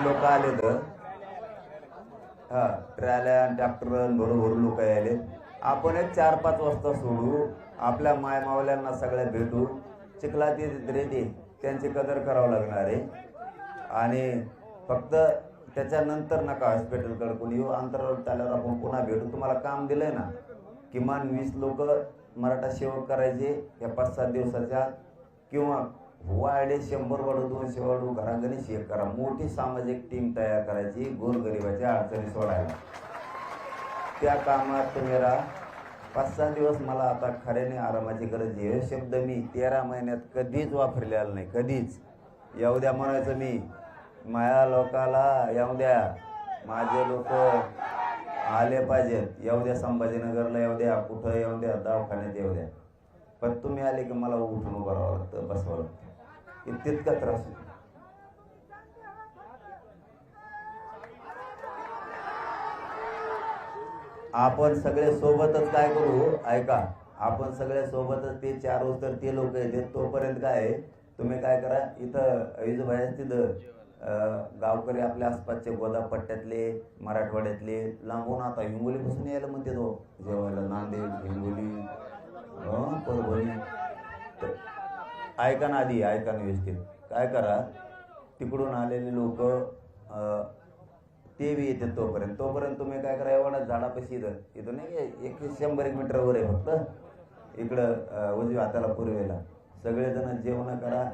लोक आले तर हा ट्रॅल्या ट्रॅक्टर भरभर लोक आले आपण एक चार पाच वाजता सोडू आपल्या मायमावल्यांना सगळ्या भेटू. चिखलात रेती त्यांची कदर करावं लागणार आहे. आणि फक्त त्याच्यानंतर नका हॉस्पिटलकडे कोणी येऊ. अंतरावर आल्यावर आपण पुन्हा भेटू. तुम्हाला काम दिलंय ना? किमान वीस लोक मराठा सेवक करायचे या पाच सात दिवसाच्या किंवा वाढे शंभर वाढू दोनशे वाढू घराघरी एक करा. मोठी सामाजिक टीम तयार करायची गोरगरिबाच्या अडचणी सोडायला. त्या कामात तुम्ही राहा. पाच सहा दिवस मला आता खऱ्याने आरामाची गरज आहे. हे शब्द मी तेरा महिन्यात कधीच वापरलेला नाही कधीच. येऊ द्या म्हणायचं मी. माया लोकाला येऊ द्या. माझे लोक आले पाहिजेत. येऊ द्या संभाजीनगरला येऊ द्या. कुठं येऊ द्या? दवाखान्यात येऊ द्या. पण तुम्ही आले की मला उठून उभं राहावं लागतं बसवावं लागतं. तितका त्रास होतो. आपण सगळे सोबतच काय करू? ऐका आपण सगळे सोबतच ते चार तर ते लोक येते तोपर्यंत काय आहे, तुम्ही काय करा इथं इजूबाई तिथं गावकरी आपल्या आसपासचे गोदा पट्ट्यातले मराठवाड्यातले लांबून आता हिंगोलीपासून यायला म्हणते तो हो. जेवायला नांदेड हिंगोली परभणी. तर ऐका ना आधी ऐका ना व्यवस्थित. काय करा तिकडून आलेले लोक ते बी येते तोपर्यंत. तोपर्यंत तुम्ही काय करा एवढा झाडापाशी इथं इथं नाही एक शंभर एक मीटरवर आहे फक्त. इकडं उजव्या हाताला पूर्वेला. सगळेजण जेवण करा.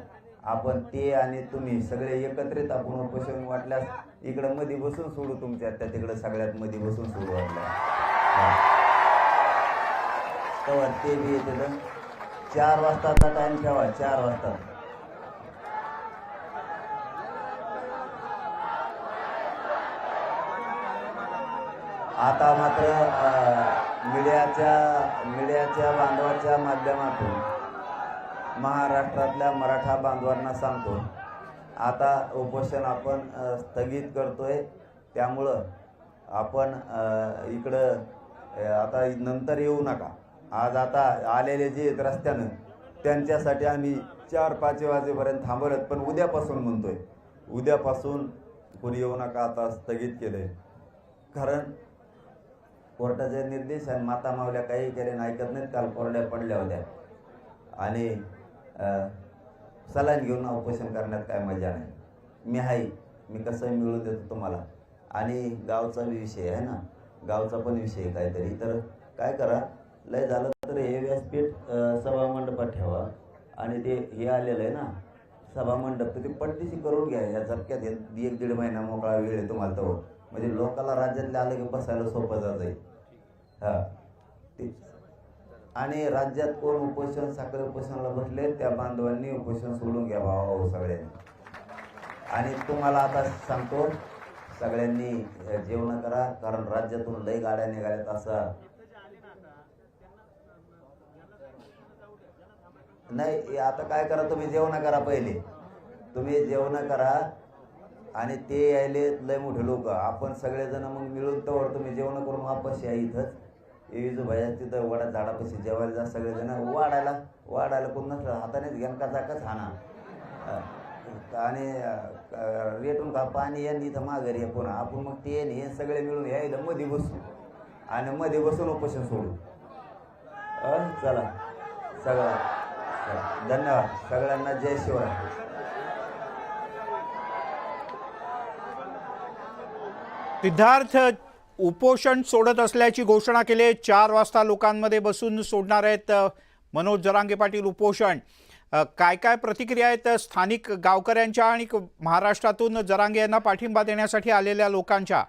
आपण ते आणि तुम्ही सगळे एकत्रित आपण उपोषण वाटल्यास इकडं मध्ये बसून सोडू तुमच्या त्या तिकडं सगळ्यात मध्ये बसून सोडू वाटलं तेव्हा ते बी येते तर चार वाजताचा टाइम ठेवा चार वाजता. आता मात्र मीडियाच्या मीडियाच्या बांधवाच्या माध्यमातून महाराष्ट्रातल्या मराठा बांधवांना सांगतो आता उपोषण आपण स्थगित करतोय. त्यामुळं आपण इकडं आता नंतर येऊ नका. आज आता आलेले जे आहेत रस्त्यानं त्यांच्यासाठी आम्ही चार पाच वाजेपर्यंत थांबवलं पण उद्यापासून म्हणतोय. उद्यापासून कोणी येऊ नका आता स्थगित केलं आहे कारण कोर्टाचे निर्देश आणि माता मावल्या काही केले ऐकत नाहीत काल कोरड्या पडल्या होत्या. आणि सलाईन घेऊन उपोषण करण्यात काय मजा नाही. मी आहे मी कसं मिळवून देतो तुम्हाला? आणि गावचा विषय आहे ना? गावचा पण विषय आहे काहीतरी. तर काय करा लय झालं तर हे व्यासपीठ सभामंडपात ठेवा. आणि ते हे आलेलं आहे ना सभामंडप तर ते पट्टीशी करून घ्या. या झटक्यात हे एक दीड महिना मोकळा वेळ आहे तुम्हाला तो. म्हणजे लोकाला राज्यातले आलं की बसायला सोपं जात आहे हा. ते आणि राज्यात कोण उपोषण साखर उपोषणाला बसले त्या बांधवांनी उपोषण सोडून घ्या भावा सगळ्यांनी. आणि तुम्हाला आता सांगतो सगळ्यांनी जेवणं जेवण करा कारण राज्यातून लई गाड्या निघाल्यात असा नाही आता काय करा तुम्ही जेवण करा पहिले. तुम्ही जेवण करा आणि ते यायले लय मोठे लोक. आपण सगळेजण मग मिळून तर तुम्ही जेवण करून वापस या इथंच. येजू भैया तिथं वडा झाडापाशी जेवायला जा सगळेजण. वाढायला वाढायला कोण नसलं हातानेच घेऊन का चाकच हाना आणि रेटून का पाणी येईन इथं माघारी या पुन्हा. आपण मग ते आणि हे सगळे मिळून यायला मध्ये बसू आणि मध्ये बसून उपोषण सोडू. चला. सगळं. धन्यवाद. सगळ्यांना जय शिवराय. सिद्धार्थ उपोषण सोडत असल्याची घोषणा केली आहे. चार वाजता लोकांमध्ये बसून सोडणार आहेत मनोज जरांगे पाटील उपोषण. काय काय प्रतिक्रिया आहेत स्थानिक गावकऱ्यांच्या आणि महाराष्ट्रातून जरांगे यांना पाठिंबा देण्यासाठी आलेल्या लोकांच्या?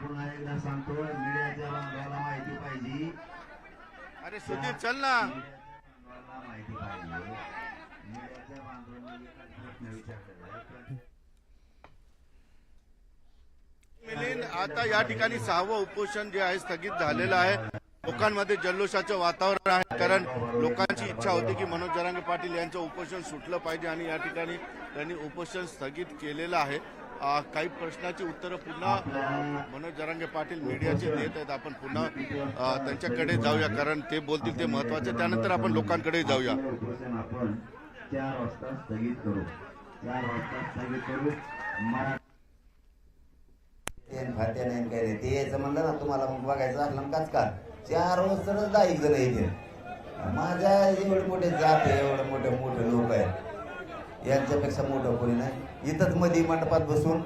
पुन्हा एकदा सांगतो मीडियाच्या बांधवाला माहिती पाहिजे. अरे सुधीर चल ना बांधवाला माहिती पाहिजे मीडियाच्या बांधवांनी एक प्रश्न विचारलेला आहे मिलिंद आता या ठिकाणी सहावं उपोषण जे आहे स्थगित झालेलं आहे. लोकांमध्ये जल्लोषाचं वातावरण आहे कारण लोकांची इच्छा होती की मनोज जरांगे पाटील यांचं उपोषण सुटलं पाहिजे आणि या ठिकाणी त्यांनी उपोषण स्थगित केलेलं आहे. काही प्रश्नाची उत्तरं पुन्हा मनोज जरांगे पाटील मीडियाचे देत आहेत. आपण पुन्हा त्यांच्याकडे जाऊया कारण ते बोलतील ते महत्त्वाचे. त्यानंतर आपण लोकांकडे जाऊया. चार वाजता स्थगित करू. चार वाजता स्थगित करू. मरा नाही काय नाही ते यायचं म्हणलं ना तुम्हाला मग बघायचं असलं काच का? चार वाजताच दहा एक जण येते माझ्या एवढे मोठे जात आहे एवढे मोठे मोठे लोक आहेत. यांच्यापेक्षा मोठं कोणी नाही. इथंच मध्ये मंडपात बसून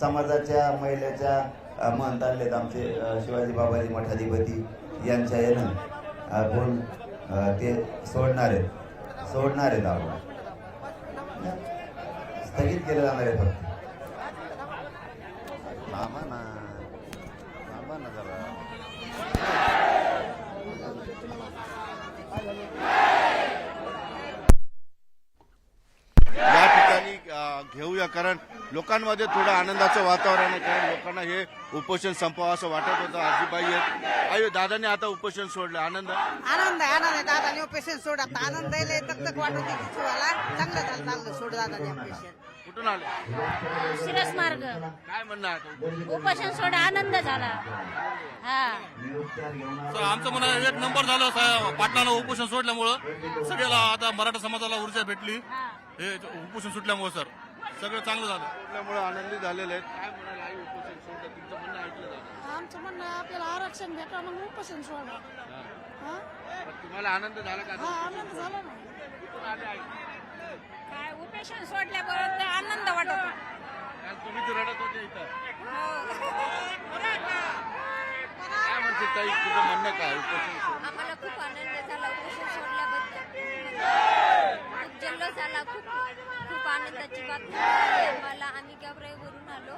समाजाच्या महिलेच्या अ, महंत आमचे शिवाजी बाबाजी मठाधिपती यांच्या येणं कोण ते सोडणार आहेत. सोडणार आहेत आपण. स्थगित केलं जाणार आहे फक्त. थांबा ना. थांबा ना जरा. या ठिकाणी घेऊया कारण लोकांमध्ये थोडं आनंदाचं वातावरण आहे. कारण लोकांना हे उपोषण संपावं असं वाटत होतं. आजीबाई आहेत. आई दादाने आता उपोषण सोडलं. आनंद? आनंद आहे आनंद आहे. दादाने ऑपरेशन सोड आता आनंद आहे लय तक तक वाटत होती शिवाला चांगलं झालं चांगलं सोड दादाने ऑपरेशन कुठून आले? शिरस मार्ग. काय म्हणणं आहे आता? उपोषण सोडा आनंद झाला. हा. तर आमचं म्हणा एक नंबर झालं सा- पाटणाला उपोषण सोडल्यामुळं सगळ्याला आता मराठा समाजाला ऊर्जा भेटली. हे उपोषण सुटल्यामुळं सर. सगळं चांगलं झालं. सोडल्यामुळे आनंदी झालेले आहेत. काय म्हणाल आई उपोषण सोडलं? तुमचं म्हणणं ऐकलं जातं. आमचं म्हणणं आहे आपल्याला आरक्षण भेटा मग उपोषण सोडा. हा. पण तुम्हाला आनंद झाला का? हा आनंद झाला ना. कुठून आले आई? काय उपोषण सोडल्याबरोबर आनंद वाटत. काल रडत होते इथं. हो. काय म्हणते ताई? तुझं म्हणणं काय? उपोषण आम्हाला खूप आनंद झाला उपोषण सोडल्याबद्दल खूप जल्लोष झाला खूप खूप आनंदाची बातमी आम्ही गबराईवरून आलो.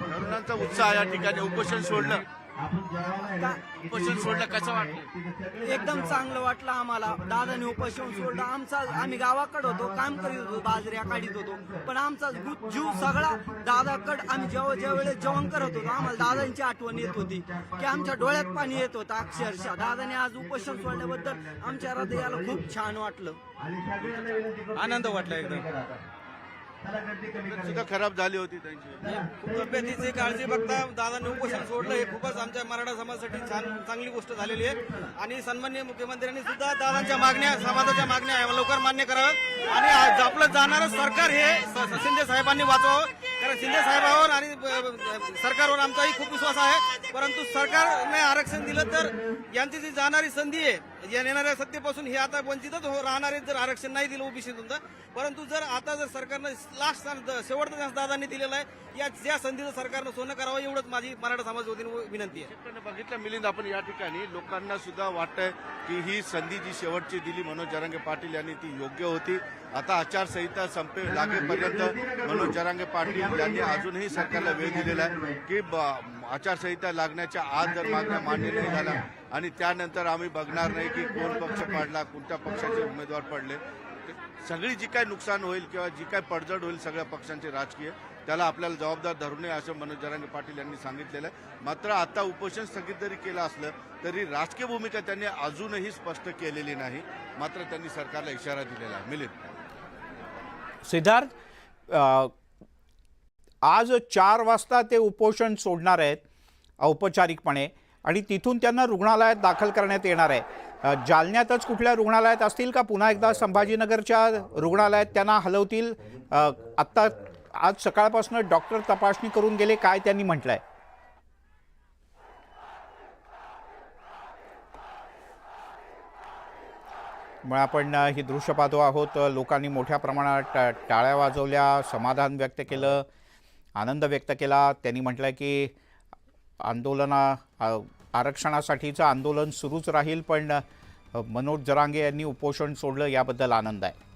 तरुणांचा उत्साह या ठिकाणी उपोषण सोडलं. उपोषण सोडलं कसं वाटलं एकदम चांगलं वाटलं. आम्हाला. दादाने उपोषण सोडलं. आमचा आम्ही गावाकडे होतो काम करीत होतो बाजऱ्या काढीत होतो. पण आमचा जीव सगळा दादाकड आम्ही जेव्हा ज्या वेळेस जेवण करत होतो आम्हाला दादांची आठवण येत होती. की आमच्या डोळ्यात पाणी येत होतं अक्षरशः. दादाने आज उपोषण सोडल्याबद्दल आमच्या हृदयाला खूप छान वाटलं. आनंद वाटला एकदम. सुद्धा खराब झाली होती त्यांची. तब्येतीची काळजी बघता दादांनी उपोषण सोडलं हे खूपच आमच्या मराठा समाजासाठी छान चांगली गोष्ट झालेली आहे. आणि सन्माननीय मुख्यमंत्र्यांनी सुद्धा दादांच्या मागण्या समाजाच्या मागण्या लवकर मान्य कराव्या आणि आज आपलं जाणारं सरकार हे शिंदे साहेबांनी वाचवावं. कारण शिंदे साहेबांवर आणि सरकारवर आमचाही खूप विश्वास आहे. परंतु सरकारने आरक्षण दिलं तर यांची जी जाणारी संधी आहे या येणाऱ्या सत्तेपासून हे आता वंचितच हो राहणार जर आरक्षण नाही दिलं ओबीसीतून तर. परंतु जर आता जर सरकारनं लास्ट शेवटचा दादांनी दिलेला आहे या ज्या संधीचं सरकारनं सोनं करावं एवढंच माझी मराठा समाज वतीने विनंती आहे. बघितलं मिलिंद आपण या ठिकाणी लोकांना सुद्धा वाटतंय की ही संधी जी शेवटची दिली मनोज जरांगे पाटील यांनी ती योग्य होती. आता आचारसंहिता संपे लागेपर्यंत मनोज जरांगे पाटील यांनी अजूनही सरकारला वेळ दिलेला आहे की आचारसंहिता लागण्याच्या आज जर मागण्या मान्य नाही झाल्या आणि त्यानंतर आम्ही बघणार नाही की कोण पक्ष पाडला कोणत्या पक्षाचे उमेदवार पडले. सगळी जी काय नुकसान होईल किंवा जी काय पडझड होईल सगळ्या पक्षांचे राजकीय त्याला आपल्याला जबाबदार धरू नये असं मनोज जरांगे पाटील यांनी सांगितलेलं आहे. मात्र आता उपोषण स्थगित जरी केलं असलं तरी राजकीय भूमिका त्यांनी अजूनही स्पष्ट केलेली नाही. मात्र त्यांनी सरकारला इशारा दिलेला आहे. मिलिंद. सिद्धार्थ आज चार वाजता ते उपोषण सोडणार आहेत औपचारिकपणे आणि तिथून त्यांना रुग्णालयात दाखल करण्यात येणार आहे. जालन्यातच कुठल्या रुग्णालयात असतील का? पुन्हा एकदा संभाजीनगरच्या रुग्णालयात त्यांना हलवतील? आत्ता आज सकाळपासून डॉक्टर तपासणी करून गेले काय त्यांनी म्हटलंय? मग आपण ही दृश्य पाहतो आहोत. लोकांनी मोठ्या प्रमाणात टा- टाळ्या वाजवल्या समाधान व्यक्त केलं आनंद व्यक्त केला. त्यांनी म्हटलं की आंदोलना आरक्षणासाठीचं आंदोलन सुरूच राहील पण मनोज जरांगे यांनी उपोषण सोडलं याबद्दल आनंद आहे.